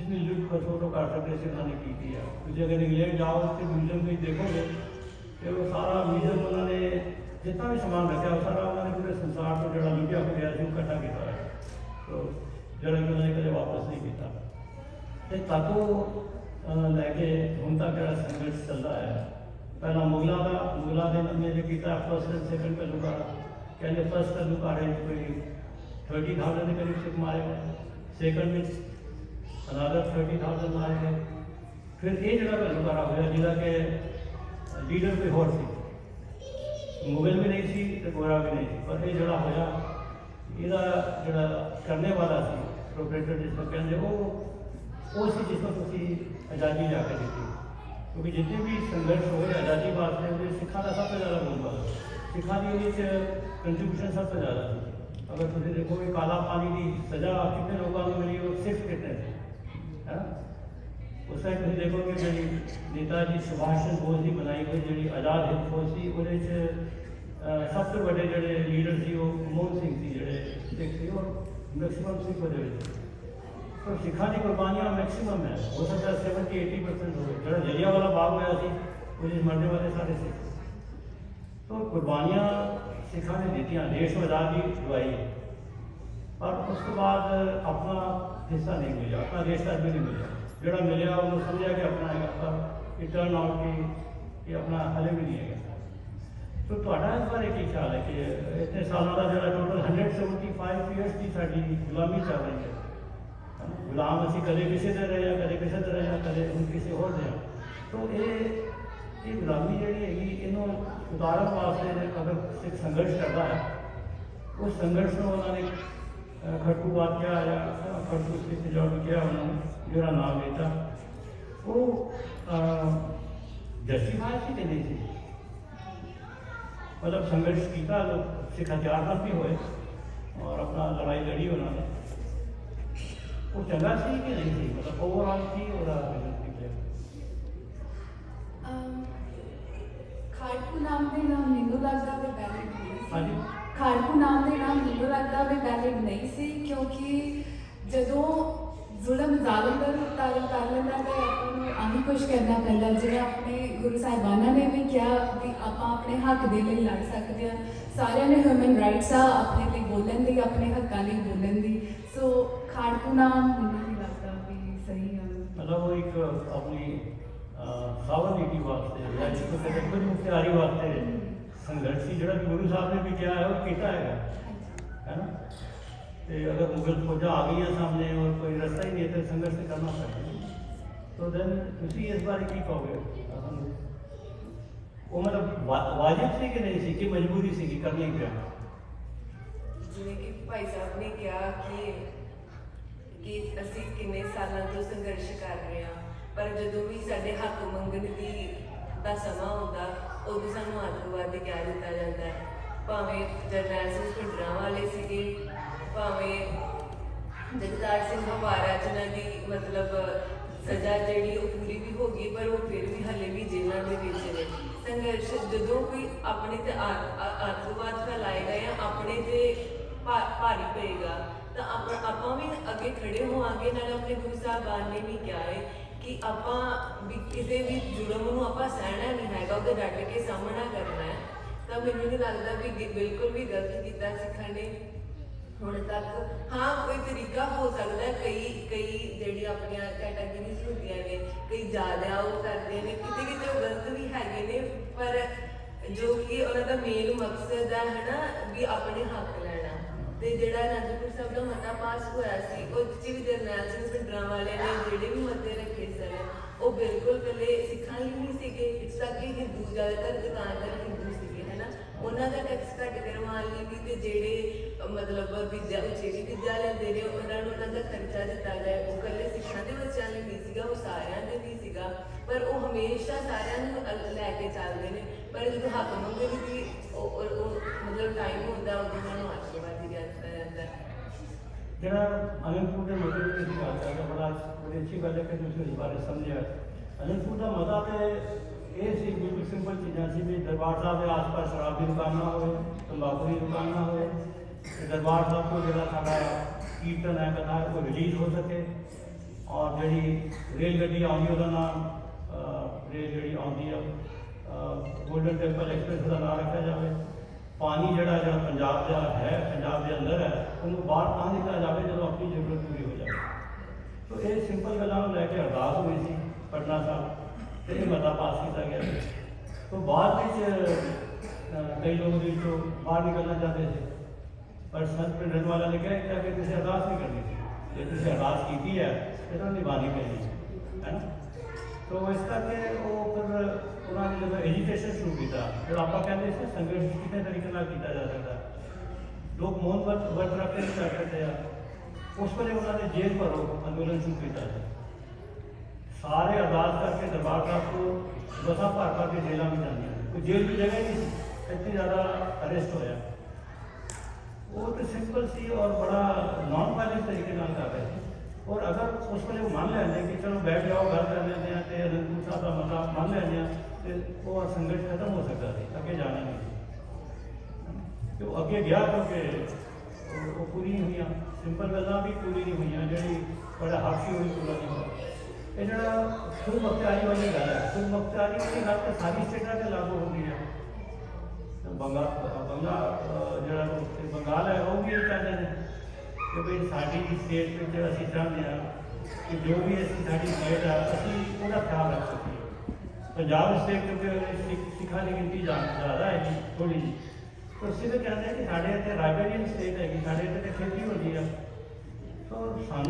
ਜਿੰਨੀ ਲੁੱਟ ਖਸੋਟ ਉਹ ਕਰ ਸਕਦੇ ਸੀ, ਉਹਨਾਂ ਨੇ ਕੀਤੀ ਆ। ਤੁਸੀਂ ਅਗਰ ਇੰਗਲੈਂਡ ਜਾਓ ਤੇ ਮਿਊਜ਼ੀਅਮ ਵਿੱਚ ਦੇਖੋਗੇ ਤੇ ਉਹ ਸਾਰਾ ਮਿਊਜ਼ੀਅਮ ਉਹਨਾਂ ਨੇ ਜਿੰਨਾ ਵੀ ਸਮਾਨ ਰੱਖਿਆ, ਉਹ ਸਾਰਾ ਉਹਨਾਂ ਨੇ ਪੂਰੇ ਸੰਸਾਰ ਤੋਂ ਜਿਹੜਾ ਲੁੱਟਿਆ ਹੋਇਆ ਸੀ, ਉਹ ਇਕੱਠਾ ਕੀਤਾ ਜਿਹੜਾ ਕਿ ਉਹਨਾਂ ਨੇ ਕਦੇ ਵਾਪਸ ਨਹੀਂ ਕੀਤਾ। ਤੇ ਤਾਤੋਂ ਲੈ ਕੇ ਹੁਣ ਤੱਕ ਜਿਹੜਾ ਸੰਘਰਸ਼ ਚੱਲਦਾ ਹੈ। ਪਹਿਲਾਂ ਮੁਗਲਾਂ ਦਾ, ਮੁਗਲਾਂ ਦੇ ਨੇ ਜੇ ਕੀਤਾ ਫਸਟ ਐਂਡ ਸੈਕੰਡ ਪਹਿਲੂਕਾ ਕਹਿੰਦੇ ਫਸਟ ਪਹਿਲੂਕਾਰੇ ਵਿੱਚ ਕੋਈ 30000 ਦੇ ਕਰੀਬ ਸਿੱਖ ਮਾਰੇ ਸੈਕੰਡ ਵਿੱਚ ਅਨਾਦਰ 30000 ਮਾਰੇ ਗਏ ਫਿਰ ਇਹ ਜਿਹੜਾ ਪਹਿਲੂਕਾਰਾ ਹੋਇਆ, ਜਿਹਦਾ ਕਿ ਲੀਡਰ ਕੋਈ ਹੋਰ ਸੀ। ਮੁਗਲ ਵੀ ਨਹੀਂ ਸੀ ਤੇ ਗੋਰਾ ਵੀ ਨਹੀਂ ਸੀ। ਪਰ ਇਹ ਜਿਹੜਾ ਹੋਇਆ, ਇਹਦਾ ਜਿਹੜਾ ਕਰਨੇ ਵਾਲਾ ਸੀ ਪ੍ਰੋਪਰੇਟਰ ਜਿਸ ਨੂੰ ਕਹਿੰਦੇ, ਉਹ ਉਹ ਸੀ ਜਿਸ ਨੂੰ ਤੁਸੀਂ ਆਜ਼ਾਦੀ ਲਿਆ ਕੇ ਦਿੱਤੀ। ਕਿਉਂਕਿ ਜਿੰਨੇ ਵੀ ਸੰਘਰਸ਼ ਹੋਏ ਆਜ਼ਾਦੀ ਵਾਸਤੇ ਉਹਦੇ ਸਿੱਖਾਂ ਦਾ ਸਭ ਤੋਂ ਜ਼ਿਆਦਾ ਰੋਲ ਸਿੱਖਾਂ ਦੀ ਉਹਦੇ ਚ ਕੰਟਰੀਬਿਊਸ਼ਨ ਸਭ ਤੋਂ ਜ਼ਿਆਦਾ ਸੀ ਅਗਰ ਤੁਸੀਂ ਦੇਖੋ ਦੇਖੋਗੇ ਕਾਲਾ ਪਾਣੀ ਦੀ ਸਜ਼ਾ ਕਿੰਨੇ ਲੋਕਾਂ ਨੂੰ ਮਿਲੀ, ਉਹ ਸਿਰਫ ਕਿਤਨੇ ਹੈ ٹائم دیکھو کہ میری نتا جی سبھاش چندر بوس جی منائی ہوئی جی آزاد ہند فوجی وہ سب سے بڑے لیڈروہن سکھ سکھا قربانیاں میکسیم ہے۔ باغ ہوا جی مرنے والے تو قربانیاں سکھا نے دیتیش آزاد کی پر اس بعد اپنا حصہ نہیں ملا، اپنا دیش بھی نہیں ملا۔ ਜਿਹੜਾ ਮਿਲਿਆ ਉਹਨੂੰ ਸਮਝਿਆ ਕਿ ਆਪਣਾ ਹੈਗਾ ਪਰ ਇਟ ਟਰਨ ਆਊਟ ਕਿ ਇਹ ਆਪਣਾ ਹਲੇ ਵੀ ਨਹੀਂ ਹੈਗਾ। ਸੋ ਤੁਹਾਡਾ ਇਸ ਬਾਰੇ ਕੀ ਖਿਆਲ ਹੈ ਕਿ ਇਤਨੇ ਸਾਲਾਂ ਦਾ ਜਿਹੜਾ ਟੋਟਲ 175 ਇਅਰਸ ਦੀ ਸਾਡੀ ਗੁਲਾਮੀ ਚੱਲ ਰਹੀ ਹੈ। ਗੁਲਾਮ ਅਸੀਂ ਕਦੇ ਕਿਸੇ ਦੇ ਰਹੇ ਹਾਂ ਕਦੇ ਕਿਸੇ ਦੇ ਰਹੇ ਹਾਂ ਕਦੇ ਹੁਣ ਕਿਸੇ ਹੋਰ ਦੇ ਹਾਂ। ਸੋ ਇਹ ਇਹ ਗੁਲਾਮੀ ਜਿਹੜੀ ਹੈਗੀ ਇਹਨੂੰ ਉਤਾਰਨ ਵਾਸਤੇ ਅਗਰ ਸਿੱਖ ਸੰਘਰਸ਼ ਕਰਦਾ ਹੈ ਉਸ ਸੰਘਰਸ਼ ਨੂੰ ਉਹਨਾਂ ਨੇ ਅਹ, ਖੜਕੂ ਵਾਕਿਆ ਜਾਂ ਖੜਕੂ ਸਿੱਖ ਜੋ ਵੀ ਕਿਹਾ ਉਹਨਾਂ ਨੂੰ। ਜਿਹੜਾ ਨਾਮ ਦਿੱਤਾ ਉਹ ਜਸਟੀਫਾਈ ਸੀ ਕਿ ਨਹੀਂ ਸੀ ਮਤਲਬ ਸੰਘਰਸ਼ ਕੀਤਾ ਲੋਕ ਸਿੱਖ ਹਥਿਆਰ ਨਾਲ ਵੀ ਹੋਏ ਔਰ ਆਪਣਾ ਲੜਾਈ ਲੜੀ ਉਹਨਾਂ ਨੇ ਉਹ ਚੰਗਾ ਸੀ ਕਿ ਨਹੀਂ ਸੀ ਮਤਲਬ ਓਵਰਆਲ ਕੀ ਉਹਦਾ ਰਿਜ਼ਲਟ ਨਿਕਲਿਆ ਅਮ, ਖਾੜਕੂ ਨਾਮ ਦੇ ਨਾਮ ਮੈਨੂੰ ਲੱਗਦਾ ਵੀ ਵੈਲਿਡ ਨਹੀਂ ਸੀ ਹਾਂਜੀ। ਖਾੜਕੂ ਨਾਮ ਦੇ ਨਾਮ ਮੈਨੂੰ ਲੱਗਦਾ ਵੀ ਵੈਲਿਡ ਨਹੀਂ ਸੀ ਕਿਉਂਕਿ ਜਦੋਂ ਜ਼ੁਲਮ ਜ਼ਾਲਮ ਦਾ ਰੂਪ ਧਾਰਨ ਕਰ ਲੈਂਦਾ ਤੇ ਆਪਾਂ ਨੂੰ ਆਹੀ ਕੁਝ ਕਰਨਾ ਪੈਂਦਾ ਜਿਹੜਾ ਆਪਣੇ ਗੁਰੂ ਸਾਹਿਬਾਨਾਂ ਨੇ ਵੀ ਕਿਹਾ ਵੀ ਆਪਾਂ ਆਪਣੇ ਹੱਕ ਦੇ ਲਈ ਲੜ ਸਕਦੇ ਹਾਂ। ਸਾਰਿਆਂ ਨੇ ਹਿਊਮਨ ਰਾਈਟਸ ਆ ਆਪਣੇ ਲਈ ਬੋਲਣ ਦੀ ਆਪਣੇ ਹੱਕਾਂ ਲਈ ਬੋਲਣ ਦੀ। ਸੋ ਖਾੜਕੂ ਨਾਮ ਮੈਨੂੰ ਨਹੀਂ ਲੱਗਦਾ ਵੀ ਸਹੀ ਆ। ਮਤਲਬ ਉਹ ਇੱਕ ਆਪਣੀ ਸਾਵਰਨੀਤੀ ਵਾਸਤੇ ਜਾਂ ਜਿਸ ਨੂੰ ਕਹਿੰਦੇ ਖੁਦ ਮੁਖਤਿਆਰੀ ਵਾਸਤੇ ਸੰਘਰਸ਼ ਜਿਹੜਾ ਕਿ ਗੁਰੂ ਸਾਹਿਬ ਨੇ ਵੀ ਕਿਹਾ ਹੈ ਉਹ ਕੀਤਾ ਹੈਗਾ। ਹੈ ਨਾ ਤੇ ਅਗਰ ਮੁਗਲ ਫੌਜਾਂ ਆ ਗਈਆਂ ਸਾਹਮਣੇ ਔਰ ਕੋਈ ਰਸਤਾ ਹੀ ਨਹੀਂ ਹੈ, ਤੇ ਸੰਘਰਸ਼ ਤਾਂ ਕਰਨਾ ਪੈਣਾ ਸੋ ਦੈਨ ਤੁਸੀਂ ਇਸ ਬਾਰੇ ਕੀ ਕਹੋਗੇ? ਉਹ ਮਤਲਬ ਵਾਜਿਬ ਸੀ ਕਿ ਨਹੀਂ ਸੀ ਕਿ ਮਜਬੂਰੀ ਸੀ ਕਿ ਕਰਨਾ ਪਿਆ ਜਿਵੇਂ ਕਿ ਭਾਈ ਸਾਹਿਬ ਨੇ ਕਿਹਾ ਕਿ ਕਿ ਅਸੀਂ ਕਿੰਨੇ ਸਾਲਾਂ ਤੋਂ ਸੰਘਰਸ਼ ਕਰ ਰਹੇ ਹਾਂ, ਪਰ ਜਦੋਂ ਵੀ ਸਾਡੇ ਹੱਕ ਮੰਗਣ ਦੀ, ਦਾ ਸਮਾਂ ਹੁੰਦਾ ਉਦੋਂ ਸਾਨੂੰ ਆਤੰਕਵਾਦੀ ਕਹਿ ਦਿੱਤਾ ਜਾਂਦਾ ਹੈ। ਭਾਵੇਂ ਜਰਨੈਲ ਸਿੰਘ ਭਿੰਡਰਾਂ ਵਾਲੇ ਸੀਗੇ ਭਾਵੇਂ ਜਗਤਾਰ ਸਿੰਘ ਹਵਾਰਾ ਜਿਨ੍ਹਾਂ ਦੀ ਮਤਲਬ ਸਜ਼ਾ ਜਿਹੜੀ ਉਹ ਪੂਰੀ ਵੀ ਹੋ ਗਈ, ਪਰ ਉਹ ਫਿਰ ਵੀ ਹਲੇ ਵੀ ਜੇਲ੍ਹਾਂ ਦੇ ਵਿੱਚ ਨੇ। ਸੰਘਰਸ਼ ਜਦੋਂ ਕੋਈ ਆਪਣੇ ਤੇ ਆ- ਆਤੰਕਵਾਦ ਫੈਲਾਏਗਾ ਜਾਂ ਆਪਣੇ ਤੇ ਭਾਰੀ ਪਏਗਾ, ਤਾਂ ਆਪਾਂ ਆਪਾਂ ਵੀ ਅੱਗੇ ਖੜੇ ਹੋਵਾਂਗੇ। ਨਾਲ ਆਪਣੇ ਗੁਰੂ ਸਾਹਿਬਾਨ ਨੇ ਵੀ ਕਿਹਾ ਹੈ ਕਿ ਆਪਾਂ ਵੀ ਕਿਸੇ ਵੀ ਜੁਰਮ ਨੂੰ ਆਪਾਂ ਸਹਿਣਾ ਨਹੀਂ ਹੈਗਾ, ਉਹਦੇ ਡਟ ਕੇ ਸਾਹਮਣਾ ਕਰਨਾ ਹੈ। ਤਾਂ ਮੈਨੂੰ ਨਹੀਂ ਲੱਗਦਾ ਵੀ ਬਿਲਕੁਲ ਵੀ ਗਲਤ ਕੀਤਾ ਸਿੱਖਾਂ ਨੇ। ਹੁਣ ਤੱਕ ਹਾਂ ਕੋਈ ਤਰੀਕਾ ਹੋ ਸਕਦਾ ਹੈ, ਕਈ ਕਈ ਜਿਹੜੀ ਆਪਣੀਆਂ ਕੈਟਾਗਰੀਜ਼ ਹੁੰਦੀਆਂ ਨੇ ਕਈ ਜ਼ਿਆਦਾ ਉਹ ਕਰਦੇ ਨੇ ਕਿਤੇ ਕਿਤੇ ਉਹ ਗਲਤ ਵੀ ਹੈਗੇ ਨੇ ਪਰ ਜੋ ਕਿ ਉਹਨਾਂ ਦਾ ਮੇਨ ਮਕਸਦ ਹੈ ਹਨਾ ਵੀ ਆਪਣੇ ਹੱਕ ਲੈਣਾ। ਤੇ ਜਿਹੜਾ ਅਨੰਦਪੁਰ ਸਾਹਿਬ ਦਾ ਮਤਾ ਪਾਸ ਹੋਇਆ ਸੀ ਉਹ ਚ ਵੀ ਜਰਨੈਲ ਸਿੰਘ ਭਿੰਡਰਾਂ ਵਾਲੇ ਨੇ ਜਿਹੜੇ ਵੀ ਮਤੇ ਰੱਖੇ ਸਨ ਉਹ ਬਿਲਕੁਲ ਕੱਲੇ ਸਿੱਖਾਂ ਲਈ ਨਹੀਂ ਸੀਗੇ ਇਸ ਤੱਕ ਹਿੰਦੂ ਜ਼ਿਆਦਾਤਰ ਦੁਕਾਨਦਾਰ ਹਿੰਦੂ ਸੀਗੇ ਹਨਾ ਉਹਨਾਂ ਦਾ ਟੈਕਸ ਘੱਟ ਕਰਵਾਉਣ ਲਈ ਵੀ ਤੇ ਜਿਹੜੇ ਮਤਲਬ ਵਿਦਿਆ ਉਚੇਰੀ ਵਿਦਿਆ ਲੈਂਦੇ ਨੇ ਉਹਨਾਂ ਨੂੰ ਉਹਨਾਂ ਦਾ ਖਰਚਾ ਦਿੱਤਾ ਜਾਏ। ਉਹ ਕੱਲੇ ਸਿੱਖਾਂ ਦੇ ਬੱਚਿਆਂ ਲਈ ਨਹੀਂ ਸੀਗਾ ਉਹ ਸਾਰਿਆਂ ਦੇ ਲਈ ਸੀਗਾ। ਪਰ ਉਹ ਹਮੇਸ਼ਾ ਸਾਰਿਆਂ ਨੂੰ ਅਲ- ਲੈ ਕੇ ਚੱਲਦੇ ਨੇ। ਪਰ ਜਦੋਂ ਹੱਕ ਮੰਗਣ ਦੀ ਉਹ ਉਹ- ਉਹ ਮਤਲਬ ਟਾਈਮ ਹੁੰਦਾ ਉਦੋਂ ਉਹਨਾਂ ਨੂੰ ਆਸ਼ੀਰਵਾਦ ਹੀ ਜਾਂਦਾ ਹੈ ਜਿਹੜਾ ਅਨੰਦਪੁਰ ਦੇ ਮਤੇ ਦੀ ਤੁਸੀਂ ਗੱਲ ਕਰਦੇ ਹੋ, ਬੜਾ ਬੜੀ ਅੱਛੀ ਗੱਲ ਹੈ ਕਿ ਤੁਸੀਂ ਇਸ ਬਾਰੇ ਸਮਝਿਆ। ਅਨੰਦਪੁਰ ਦਾ ਮਤਾ ਤੇ ਇਹ ਸੀ ਬਿਲਕੁਲ ਸਿੰਪਲ ਚੀਜ਼ਾਂ ਸੀ ਵੀ ਦਰਬਾਰ ਸਾਹਿਬ ਦੇ ਆਸ-ਪਾਸ ਸ਼ਰਾਬ ਦੀ ਦੁਕਾਨ ਨਾ ਹੋਵੇ ਤੰਬਾਕੂ ਦੀ ਦੁਕਾਨ ਨਾ ਹੋਵੇ। ਤੇ ਦਰਬਾਰ ਸਾਹਿਬ ਤੋਂ ਜਿਹੜਾ ਸਾਡਾ ਕੀਰਤਨ ਹੈ ਕਥਾ ਹੈ, ਉਹ ਰਿਲੀਜ਼ ਹੋ ਸਕੇ ਔਰ ਜਿਹੜੀ ਰੇਲ ਗੱਡੀ ਆਉਂਦੀ ਉਹਦਾ ਨਾਮ ਅਹ, ਰੇਲ ਜਿਹੜੀ ਆਉਂਦੀ ਆ ਗੋਲਡਨ ਟੈਂਪਲ ਐਕਸਪ੍ਰੈਸ ਦਾ ਨਾਮ ਰੱਖਿਆ ਜਾਵੇ ਪਾਣੀ ਜਿਹੜਾ ਜਿਹੜਾ ਪੰਜਾਬ ਦਾ ਹੈ ਪੰਜਾਬ ਦੇ ਅੰਦਰ ਹੈ ਉਹਨੂੰ ਬਾਹਰ ਤਾਂ ਨਿਕਲਿਆ ਜਾਵੇ ਜਦੋਂ ਆਪਣੀ ਜ਼ਰੂਰਤ ਪੂਰੀ ਹੋ ਜਾਵੇ ਸੋ ਇਹ ਸਿੰਪਲ ਗੱਲਾਂ ਨੂੰ ਲੈ ਕੇ ਅਰਦਾਸ ਹੋਈ ਸੀ ਪਟਨਾ ਸਾਹਿਬ ਤੇ ਇਹ ਮਤਾ ਪਾਸ ਕੀਤਾ ਗਿਆ ਸੋ ਬਾਅਦ ਵਿੱਚ ਅਹ, ਕਈ ਪਰ ਸੰਤ ਪਿੰਡਨ ਵਾਲਾ ਨੇ ਕਿਹਾ ਕਿ ਅਗੇ ਤੁਸੀਂ ਅਰਦਾਸ ਨਹੀਂ ਕਰਨੀ ਸੀ ਜੇ ਤੁਸੀਂ ਅਰਦਾਸ ਕੀਤੀ ਹੈ ਤੇ ਤਾਂ ਨਿਭਾਣੀ ਪੈਣੀ ਹੈ ਹੈ ਨਾ? ਸੋ ਇਸ ਕਰਕੇ ਉਹ ਫਿਰ ਉਹਨਾਂ ਨੇ ਜਦੋਂ ਐਜੀਟੇਸ਼ਨ ਸ਼ੁਰੂ ਕੀਤਾ, ਫਿਰ ਆਪਾਂ ਕਹਿੰਦੇ ਸੀ ਸੰਘਰਸ਼ ਕਿਤੇ ਤਰੀਕੇ ਨਾਲ ਕੀਤਾ ਜਾ ਸਕਦਾ। ਲੋਕ ਮੌਨ ਵਰਤ ਵਰਤ ਰੱਖ ਨਹੀਂ ਸਕਦੇ ਆ। ਉਸ ਵੇਲੇ ਉਹਨਾਂ ਨੇ ਜੇਲ੍ਹ ਭਰੋ, ਅੰਦੋਲਨ ਸ਼ੁਰੂ ਕੀਤਾ ਸੀ। ਸਾਰੇ ਅਰਦਾਸ ਕਰਕੇ ਦਰਬਾਰ ਸਾਹਿਬ ਤੋਂ ਬਸਾਂ ਭਰ ਭਰ ਕੇ ਜੇਲ੍ਹਾਂ ਵਿੱਚ ਜਾਂਦੀਆਂ ਕੋਈ ਜੇਲ੍ਹ ਦੀ ਜਗ੍ਹਾ ਹੀ ਨਹੀਂ ਸੀ, ਇੱਥੇ ਜ਼ਿਆਦਾ ਅਰੈਸਟ ਹੋਇਆ। ਉਹ ਤਾਂ ਸਿੰਪਲ ਸੀ ਔਰ ਬੜਾ ਨਾਨ ਵਾਇਲੈਂਟ ਤਰੀਕੇ ਨਾਲ ਕਰ ਰਹੇ ਸੀ ਔਰ ਅਗਰ ਉਸ ਵੇਲੇ ਉਹ ਮੰਨ ਲੈਂਦੇ ਕਿ ਚਲੋ ਬੈਠ ਜਾਓ ਗੱਲ ਕਰ ਲੈਂਦੇ ਆ ਤੇ ਅਨੰਦਪੁਰ ਸਾਹਿਬ ਦਾ ਮਤਾ ਮੰਨ ਲੈਂਦੇ ਆ ਤੇ ਉਹ ਸੰਘਰਸ਼ ਖਤਮ ਹੋ ਸਕਦਾ ਸੀ ਅੱਗੇ ਜਾਣਾ ਨਹੀਂ ਸੀ ਤੇ ਉਹ ਅੱਗੇ ਗਿਆ ਕਿਉਂਕਿ ਉਹ- ਪੂਰੀ ਨਹੀਂ ਹੋਈਆਂ ਸਿੰਪਲ ਗੱਲਾਂ ਵੀ ਪੂਰੀ ਨਹੀਂ ਹੋਈਆਂ ਜਿਹੜੀ ਬੜਾ ਹਾਸੀ ਹੋਈ ਪੂਰਾ ਨਹੀਂ ਹੋਇਆ ਇਹ ਜਿਹੜਾ ਖੁਦ ਮੁਖਤਿਆਰੀ ਵਾਲੀ ਗੱਲ ਹੈ ਖੁਦ ਮੁਖਤਿਆਰੀ ਵਾਲੀ ਗੱਲ ਤਾਂ ਸਾਰੀ ਸਟੇਟਾਂ ਤੇ ਲਾਗੂ ਹੁੰਦੀ ਹੈ ਬੰਗਾ ਬੰਗਾ ਜਿਹੜਾ ਉੱਥੇ ਬੰਗਾਲ ਹੈ, ਉਹ ਵੀ ਇਹ ਕਹਿੰਦੇ ਨੇ ਕਿ ਵੀ ਸਾਡੀ ਸਟੇਟ ਵਿੱਚ ਅਸੀਂ ਚਾਹੁੰਦੇ ਹਾਂ ਕਿ ਜੋ ਵੀ ਅਸੀਂ ਸਾਡੀ ਸਟੇਟ ਆ, ਅਸੀਂ ਉਹਦਾ ਖਿਆਲ ਰੱਖ ਸਕੀਏ। ਪੰਜਾਬ ਸਟੇਟ ਕਿਉਂਕਿ ਸਿੱਖਾਂ ਦੀ ਗਿਣਤੀ ਜ਼ਿਆ- ਜ਼ਿਆਦਾ ਹੈ ਥੋੜੀ ਜਿਹੀ। ਤਾਂ ਅਸੀਂ ਤਾਂ ਕਹਿੰਦੇ ਕਿ ਸਾਡੇ ਇੱਥੇ ਰਾਈਬੇਰੀਅਨ ਸਟੇਟ ਹੈਗੀ, ਸਾਡੇ ਇੱਥੇ ਤਾਂ ਖੇਤੀ ਹੁੰਦੀ ਆ। ਸੋ ਸਾਨੂੰ